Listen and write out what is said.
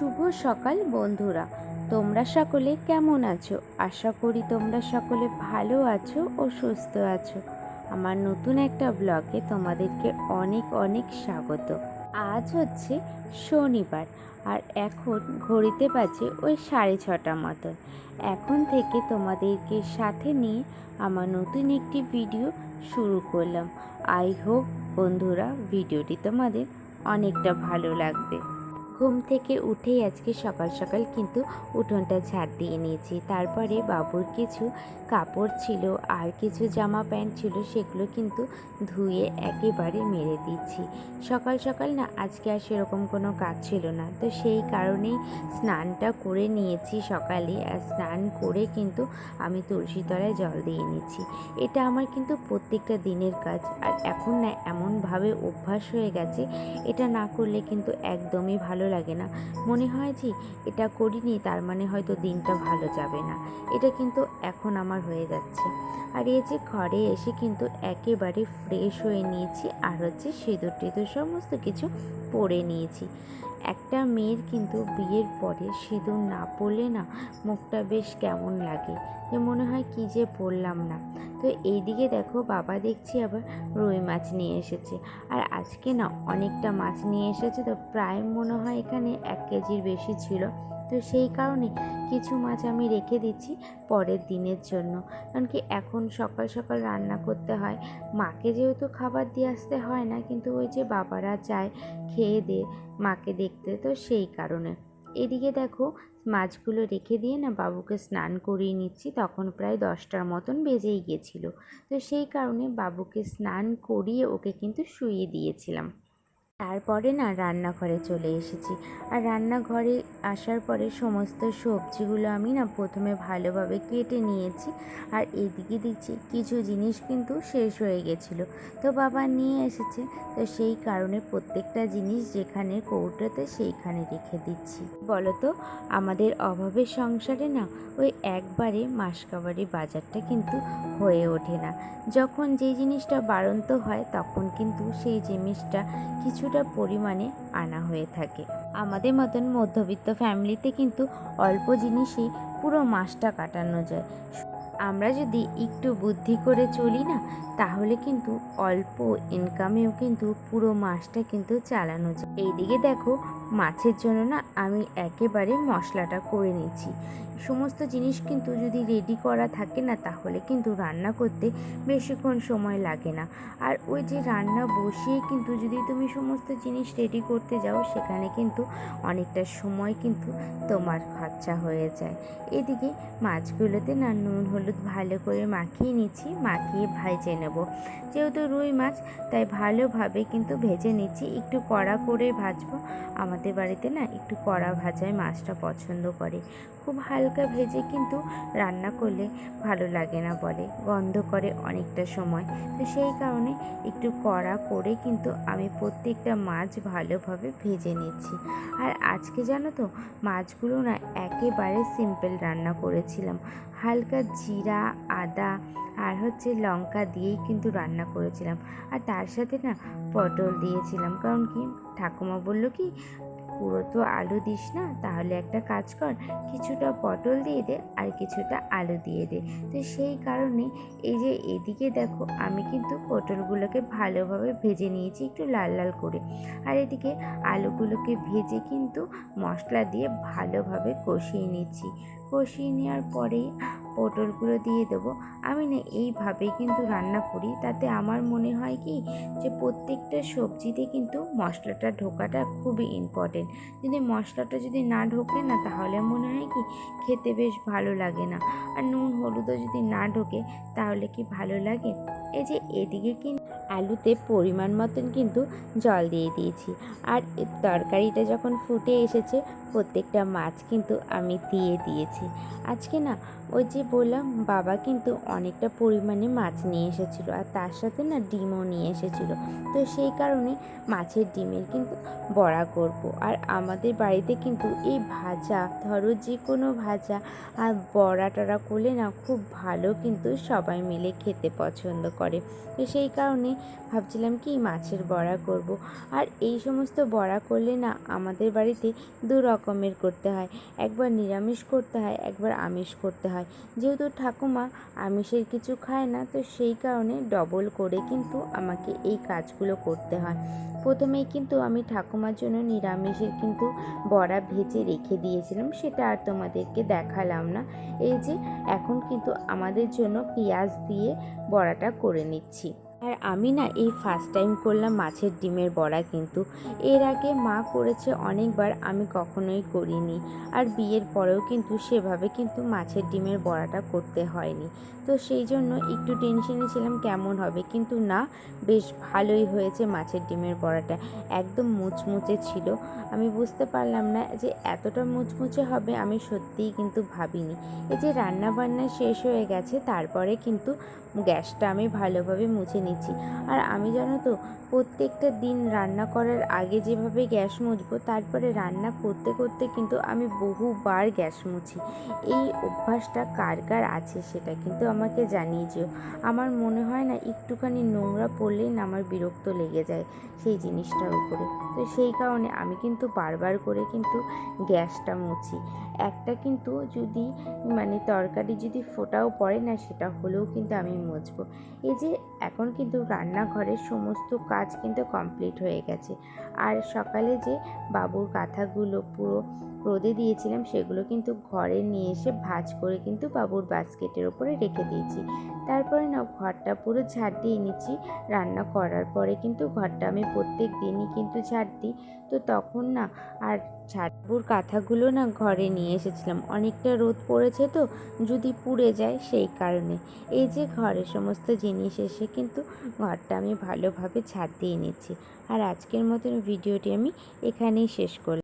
শুভ সকাল, বন্ধুরা। তোমরা সকলে কেমন আছো? আশা করি তোমরা সকলে ভালো আছো ও সুস্থ আছো। আমার নতুন একটা ব্লগে তোমাদেরকে অনেক অনেক স্বাগত। আজ হচ্ছে শনিবার, আর এখন ঘড়িতে বাজে ওই সাড়ে ছটা মতন। এখন থেকে তোমাদেরকে সাথে নিয়ে আমার নতুন একটি ভিডিও শুরু করলাম। আই হোপ, বন্ধুরা, ভিডিওটি তোমাদের অনেকটা ভালো লাগবে। ঘুম থেকে উঠেই আজকে সকাল সকাল কিন্তু উঠোনটা ঝাড় দিয়ে নিয়েছি। তারপরে বাবুর কিছু কাপড় ছিল আর কিছু জামা প্যান্ট ছিল, সেগুলো কিন্তু ধুয়ে একেবারে মেরে দিচ্ছি। সকাল সকাল না আজকে আর সেরকম কোনো কাজ ছিল না। তো সেই কারণেই স্নানটা করে নিয়েছি সকালে আর স্নান করে কিন্তু আমি তুলসী তলায় জল দিয়ে নিচ্ছি। এটা আমার কিন্তু প্রত্যেকটা দিনের কাজ আর এখন না এমনভাবে অভ্যাস হয়ে গেছে, এটা না করলে কিন্তু একদমই ভালো লাগে না। মনে হয় যে, এটা করিনি, তার মানে হয়তো দিনটা ভালো যাবে না। এটা কিন্তু এখন আমার হয়ে যাচ্ছে। আর এই যে ঘরে এসে কিন্তু একেবারে ফ্রেশ হয়ে নিয়েছি, আর হচ্ছে সিঁদুর টিঁদুর সমস্ত কিছু পরে নিয়েছি। একটা মেয়ের কিন্তু বিয়ের পরে সিঁদুর না পরলে না মুখটা বেশ কেমন লাগে? যে মনে হয় কি যে পরলাম না। তো এইদিকে দেখো বাবা দেখছি আবার রুই মাছ নিয়ে এসেছে। আর আজকে না অনেকটা মাছ নিয়ে এসেছে, তো প্রায় মনে হয় এখানে এক কেজির বেশি ছিল। তো সেই কারণে কিছু মাছ আমি রেখে দিচ্ছি পরের দিনের জন্য। কারণ কি এখন সকাল সকাল রান্না করতে হয়। মাকে যেহেতু খাবার দিয়ে আসতে হয় না, কিন্তু ওই যে বাবারা যায় খেয়ে দে, মাকে দেখতে তো সেই কারণে। এদিকে দেখো মাছগুলো রেখে দিয়ে না বাবুকে স্নান করিয়ে নিচ্ছি, তখন প্রায় দশটার মতন বেজেই গেছিল তো সেই কারণে বাবুকে স্নান করিয়ে ওকে কিন্তু শুইয়ে দিয়েছিলাম। তারপরে না রান্নাঘরে চলে এসেছি। আর রান্নাঘরে আসার পরে সমস্ত সবজিগুলো আমি না প্রথমে ভালোভাবে কেটে নিয়েছি আর এদিকে দেখছি কিছু জিনিস কিন্তু শেষ হয়ে গেছিল। তো বাবা নিয়ে এসেছে, তো সেই কারণে প্রত্যেকটা জিনিস যেখানে কৌটোতে সেইখানে রেখে দিচ্ছি। বলতো, আমাদের অভাবের সংসারে না ওই একবারে মাসকাবারি বাজারটা কিন্তু হয়ে ওঠে না। যখন যে জিনিসটা বাড়ন্ত হয় তখন কিন্তু সেই জিনিসটা কিছুটা পরিমাণে আনা হয়ে থাকে। আমাদের মতন মধ্যবিত্ত ফ্যামিলিতে কিন্তু অল্প জিনিসেই পুরো মাসটা কাটানো যায়। আমরা যদি একটু বুদ্ধি করে চলি না, তাহলে কিন্তু অল্প ইনকামেও কিন্তু পুরো মাসটা কিন্তু চালানো যায়। এইদিকে দেখো মাছের জন্য না আমি একেবারে মশলাটা করে নিচ্ছি সমস্ত জিনিস কিন্তু যদি রেডি করা থাকে না, তাহলে কিন্তু রান্না করতে বেশিক্ষণ সময় লাগে না। আর ওই যে রান্না বসিয়ে কিন্তু যদি তুমি সমস্ত জিনিস রেডি করতে যাও, সেখানে কিন্তু অনেকটা সময় কিন্তু তোমার খরচা হয়ে যায়। এদিকে মাছগুলোতে না নুন, হলুদ ভালো করে মাখিয়ে নিচ্ছি, মাখিয়ে ভেজে নেব। যেহেতু রুই মাছ, তাই ভালোভাবে কিন্তু ভেজে নিচ্ছি। একটু কড়া করে ভাজবো আমাদের বাড়িতে না একটু কড়া ভাজায় মাছটা পছন্দ করে। খুব হালকা ভেজে কিন্তু রান্না করলে ভালো লাগে না বলে, গন্ধ করে অনেকটা সময়। তো সেই কারণে একটু কড়া করে কিন্তু আমি প্রত্যেকটা মাছ ভালোভাবে ভেজে নিচ্ছি। আর আজকে জানো তো, মাছগুলো না একেবারে সিম্পল রান্না করেছিলাম। হালকা জিরা, আদা আর হচ্ছে লঙ্কা দিয়েই কিন্তু রান্না করেছিলাম। আর তার সাথে না পটল দিয়েছিলাম। কারণ কি, ঠাকুমা বলল কি পুরো তো আলু দিস না, তাহলে একটা কাজ কর, কিছুটা পটল দিয়ে দে আর কিছুটা আলু দিয়ে দে। তো সেই কারণে এই যে এদিকে দেখো, আমি কিন্তু পটলগুলোকে ভালোভাবে ভেজে নিয়েছি একটু লাল লাল করে। আর এদিকে আলুগুলোকে ভেজে কিন্তু মশলা দিয়ে ভালোভাবে কষিয়ে নিচ্ছি। কষিয়ে নেওয়ার পরেই পটলগুলো দিয়ে দেবো। আমি না এইভাবেই কিন্তু রান্না করি। তাতে আমার মনে হয় কি যে প্রত্যেকটা সবজিতে কিন্তু মশলাটা ঢোকাটা খুবই ইম্পর্টেন্ট যদি মশলাটা যদি না ঢোকে না, তাহলে মনে হয় কি খেতে বেশ ভালো লাগে না। আর নুন, হলুদও যদি না ঢোকে, তাহলে কি ভালো লাগে? এই যে এদিকে কিন্তু আলুতে পরিমাণ মতন কিন্তু জল দিয়ে দিয়েছি। আর তরকারিটা যখন ফুটে এসেছে, প্রত্যেকটা মাছ কিন্তু আমি দিয়ে দিয়েছি। আজকে না, ওই যে বললাম, বাবা কিন্তু অনেকটা পরিমাণে মাছ নিয়ে এসেছিল আর তার সাথে না ডিমও নিয়ে এসেছিল। তো সেই কারণে মাছের ডিমের কিন্তু বড়া করব। আর আমাদের বাড়িতে কিন্তু এই ভাজা, ধরো যে কোনো ভাজা আর বড়া টড়া করলে না খুব ভালো কিন্তু সবাই মিলে খেতে পছন্দ করে। তো সেই কারণে ভাবছিলাম কি মাছের বড়া করব। আর এই সমস্ত বড়া করলে না আমাদের বাড়িতে দু রকমের করতে হয়। একবার নিরামিষ করতে হয়, একবার আমিষ করতে হয়। যেহেতু ঠাকুমা আমিষের কিছু খায় না, তো সেই কারণে ডবল করে কিন্তু আমাকে এই কাজগুলো করতে হয়। প্রথমেই কিন্তু আমি ঠাকুমার জন্য নিরামিষের কিন্তু বড়া ভেজে রেখে দিয়েছিলাম, সেটা আর তোমাদেরকে দেখালাম না। এই যে, এখন কিন্তু আমাদের জন্য পেঁয়াজ দিয়ে বড়াটা করে নিচ্ছি। আর আমি না এই ফার্স্ট টাইম করলাম মাছের ডিমের বড়া কিন্তু। এর আগে মা করেছে অনেকবার, আমি কখনোই করিনি। আর বিয়ের পরেও কিন্তু সেভাবে কিন্তু মাছের ডিমের বড়াটা করতে হয়নি। তো সেই জন্য একটু টেনশনে ছিলাম কেমন হবে? কিন্তু না, বেশ ভালোই হয়েছে মাছের ডিমের বড়াটা। একদম মুচমুচে ছিল। আমি বুঝতে পারলাম না যে এতটা মুচমুচে হবে আমি সত্যিই কিন্তু ভাবিনি। এই যে রান্না বান্না শেষ হয়ে গেছে, তারপরে কিন্তু গ্যাসটা আমি ভালোভাবে মুছে নিচ্ছি। আর আমি জানো তো, প্রত্যেকটা দিন রান্না করার আগে যেভাবে গ্যাস মুছবো, তারপরে রান্না করতে করতে কিন্তু আমি বহুবার গ্যাস মুছি। এই অভ্যাসটা কার কার আছে সেটা কিন্তু আমাকে জানিয়ে যেও। আমার মনে হয় না একটুখানি নোংরা পড়লেই না আমার বিরক্ত লেগে যায় সেই জিনিসটার উপরে। তো সেই কারণে আমি কিন্তু বারবার করে কিন্তু গ্যাসটা মুছি। একটা কিন্তু যদি মানে তরকারি যদি ফোটাও পড়ে না, সেটা হলেও কিন্তু আমি মুছবো। এই যে, এখন কিন্তু রান্নাঘরের সমস্ত কাজ কিন্তু কমপ্লিট হয়ে গেছে। আর সকালে যে বাবুর কাঁথাগুলো পুরো রোদে দিয়েছিলাম সেগুলো কিন্তু ঘরে নিয়ে এসে ভাজ করে কিন্তু বাবুর বাস্কেটের ওপরে রেখে দিয়েছি। তারপরে না ঘরটা পুরো ঝাড় দিয়ে নিচ্ছি রান্না করার পরে কিন্তু ঘরটা আমি প্রত্যেক দিনই কিন্তু ঝাড় দিই। তো তখন না, আর ঝাড়বুর কাঁথাগুলো না ঘরে নিয়ে এসেছিলাম। অনেকটা রোদ পড়েছে তো, যদি পুড়ে যায় সেই কারণে। এই যে ঘরের সমস্ত জিনিস এসে কিন্তু ঘরটা আমি ভালোভাবে ছাদ দিয়ে নিচ্ছি আর আজকের মতন ভিডিওটি আমি এখানেই শেষ করলাম।